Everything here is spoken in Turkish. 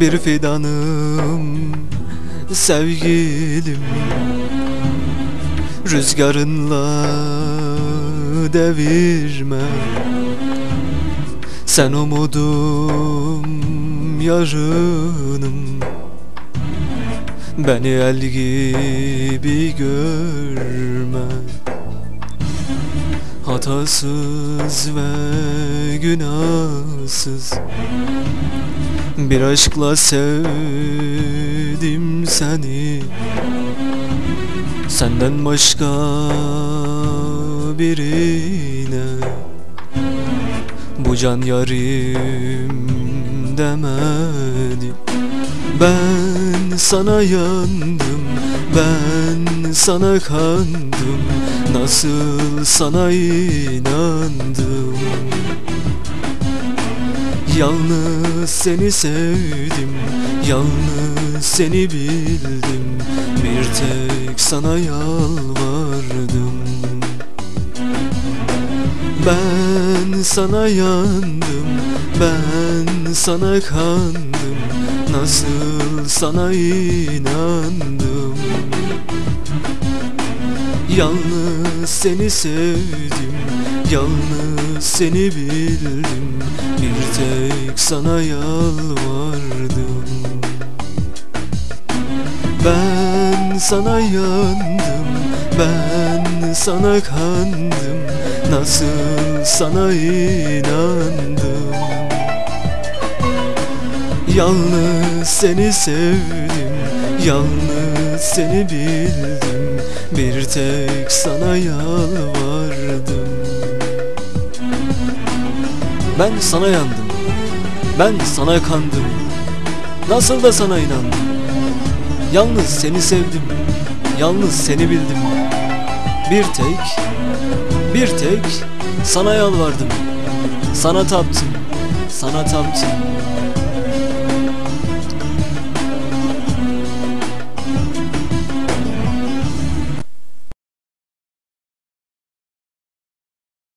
bir fidanım sevgilim. Rüzgarınla devirme. Sen umudum yarınım. Beni el gibi görme. Hatasız ve günahsız Bir aşkla sevdim seni. Senden başka birine Bu can yarim demedi. Ben sana yandım Ben sana kandım. Nasıl sana inandım Yalnız seni sevdim Yalnız seni bildim. Bir tek sana yalvardım. Ben sana yandım Ben sana kandım. Nasıl sana inandım? Yalnız seni sevdim Yalnız seni bildim Bir tek sana yalvardım. Ben sana yandım Ben sana kandım. Nasıl sana inandım? Yalnız seni sevdim Yalnız seni bildim. Bir tek sana yalvardım Ben sana yandım. Ben sana kandım. Nasıl da sana inandım? Yalnız seni sevdim. Yalnız seni bildim. Bir tek Bir tek Sana yalvardım. Sana taptım. Sana taptım